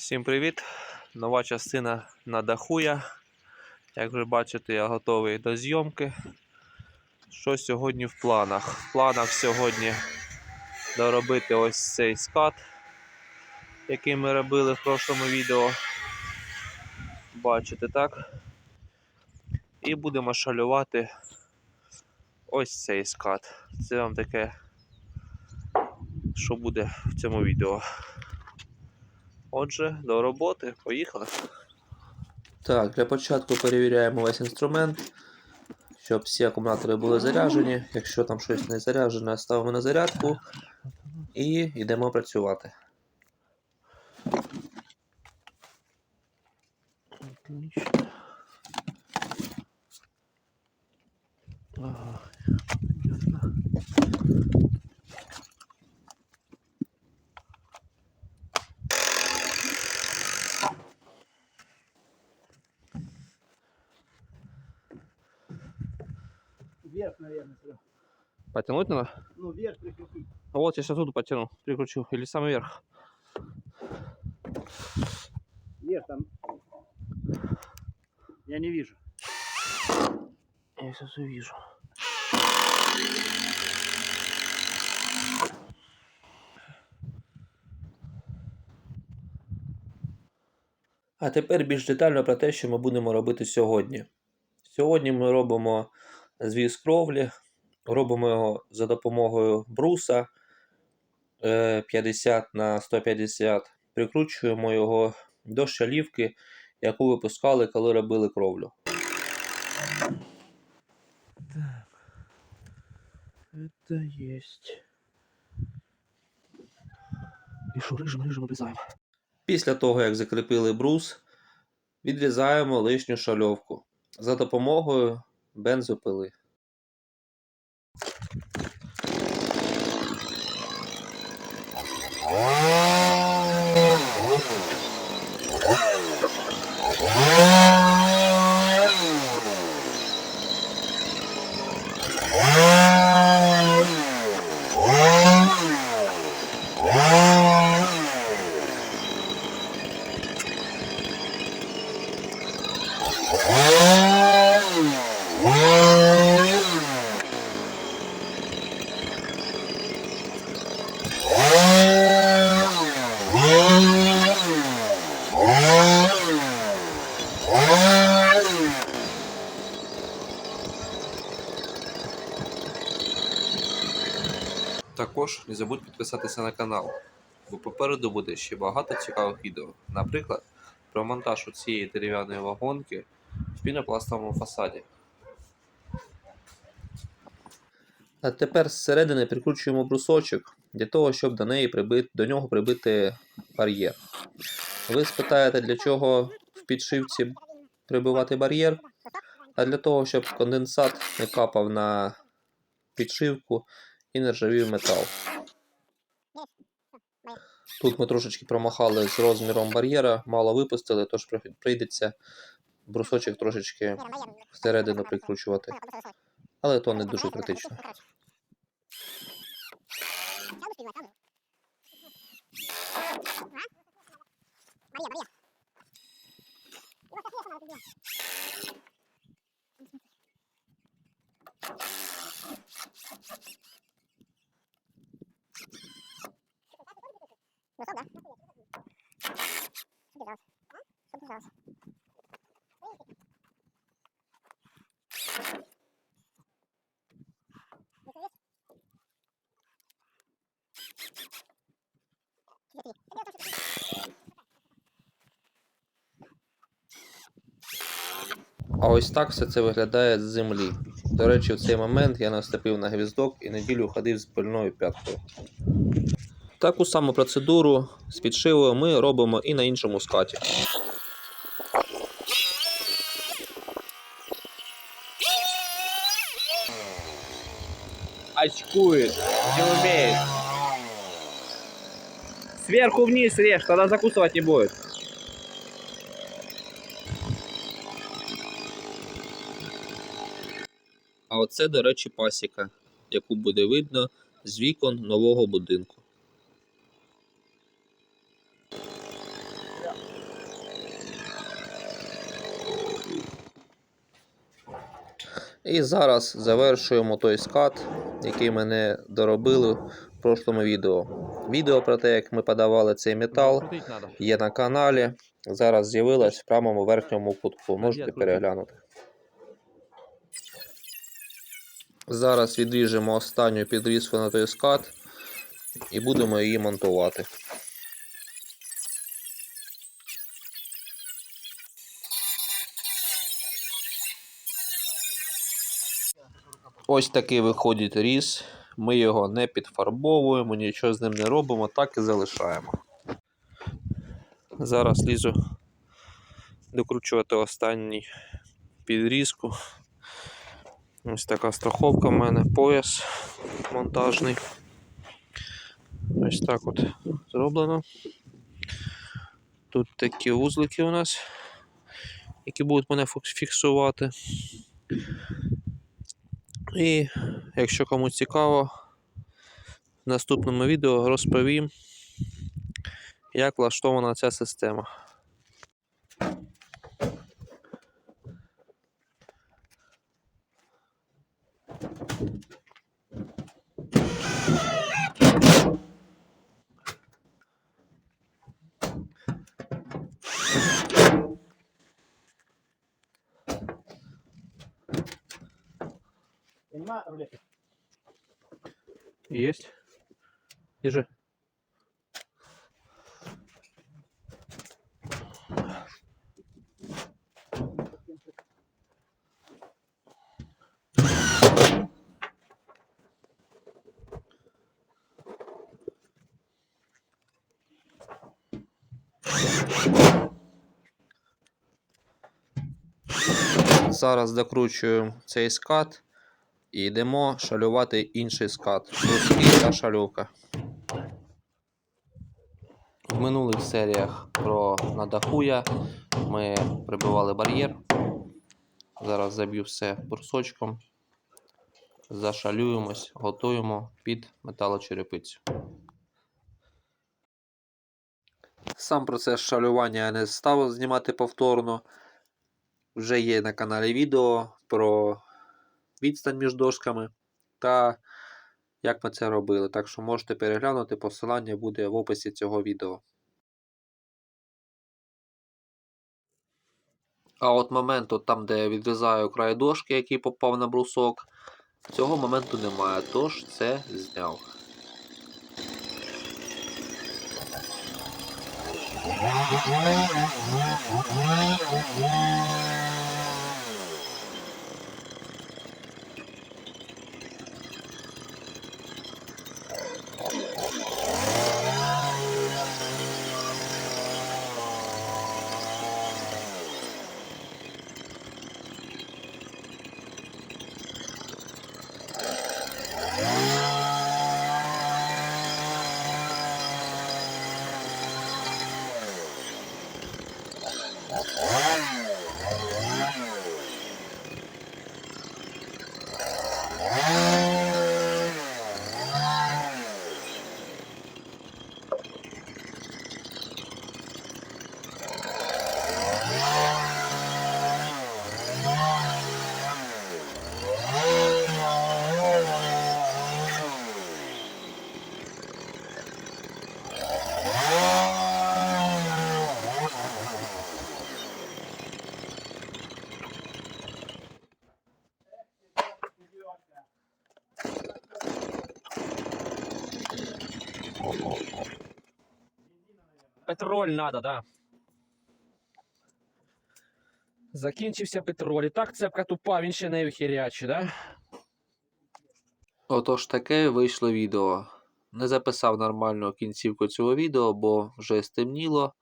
Всім привіт! Нова частина на дахуя. Як ви бачите, я готовий до зйомки. Що сьогодні в планах? В планах сьогодні доробити ось цей скат, який ми робили в прошлому відео. Бачите, так? І будемо шалювати ось цей скат. Це вам таке, що буде в цьому відео. Отже, до роботи, поїхали. Так, для початку перевіряємо весь інструмент, щоб всі акумулятори були заряджені. Якщо там щось не заряджене, ставимо на зарядку і йдемо працювати. Вверх, наверное, Серег. Потянуть надо? Ну, вверх прикрепить. А Вот я сейчас тут потяну, прикручу. Или сам вверх. Вверх там. Я не вижу. Я сейчас увижу. А тепер більш детально про те, що ми будемо робити сьогодні. Сьогодні ми робимо звіз кровлі, робимо його за допомогою бруса е, 50 на 150, прикручуємо його до шалівки, яку випускали, коли робили кровлю. Это есть. І що рижим, рижим обрізаємо. Після того, як закріпили брус, відрізаємо лишню шальовку за допомогою бензопили. Також не забудь підписатися на канал, бо попереду буде ще багато цікавих відео. Наприклад, про монтаж цієї дерев'яної вагонки в пінопластовому фасаді. А тепер зсередини прикручуємо брусочок для того, щоб до, неї прибити, до нього прибити бар'єр. Ви спитаєте, для чого в підшивці прибивати бар'єр? А для того, щоб конденсат не капав на підшивку і нержавів метал. Тут ми трошечки промахали з розміром бар'єра, мало випустили, тож прийдеться брусочок трошечки всередину прикручувати. Але то не дуже критично. А ось так все це виглядає з землі. До речі, в цей момент я наступив на гвіздок і неділю ходив з больною п'яткою. Таку саму процедуру з підшивою ми робимо і на іншому скаті. Очкует. Не умеет. Сверху вниз режь, тогда закусывать не будет. А оце, до речі, пасіка, яку буде видно з вікон нового будинку. І зараз завершуємо той скат, який ми не доробили в прошлому відео. Відео про те, як ми подавали цей метал, є на каналі. Зараз з'явилось в правому верхньому кутку. Можете переглянути. Зараз відріжемо останню підрізку на той скат і будемо її монтувати. Ось такий виходить різ. Ми його не підфарбовуємо, нічого з ним не робимо, так і залишаємо. Зараз лізу докручувати останній підрізку. Ось така страховка в мене, пояс монтажний. Ось так от зроблено. Тут такі вузлики у нас, які будуть мене фіксувати. І якщо кому цікаво, в наступному відео розповім, як влаштована ця система. Нема рулетки? Есть. Держи. Зараз докручую цей скат і йдемо шалювати інший скат. Бруский та шалювка. В минулих серіях про надахуя ми прибивали бар'єр. Зараз заб'ю все брусочком. Зашалюємось, готуємо під металочерепицю. Сам процес шалювання я не став знімати повторно. Вже є на каналі відео про відстань між дошками та як ми це робили. Так що можете переглянути, посилання буде в описі цього відео. А от моменту, там, де я відрізаю край дошки, який попав на брусок, цього моменту немає, тож це зняв. Петроль надо, да. Закінчився петроль. І так цепка тупа, він ще не вихірячий, да? Отож таке вийшло відео. Не записав нормально кінцівку цього відео, бо вже стемніло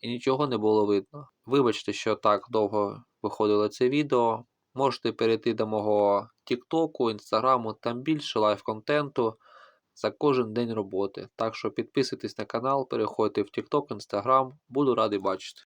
і нічого не було видно. Вибачте, що так довго виходило це відео. Можете перейти до мого Тіктоку, Інстаграму, там більше лайв-контенту за кожен день роботи. Так що підписуйтесь на канал, переходьте в Тікток, Інстаграм, буду радий бачити.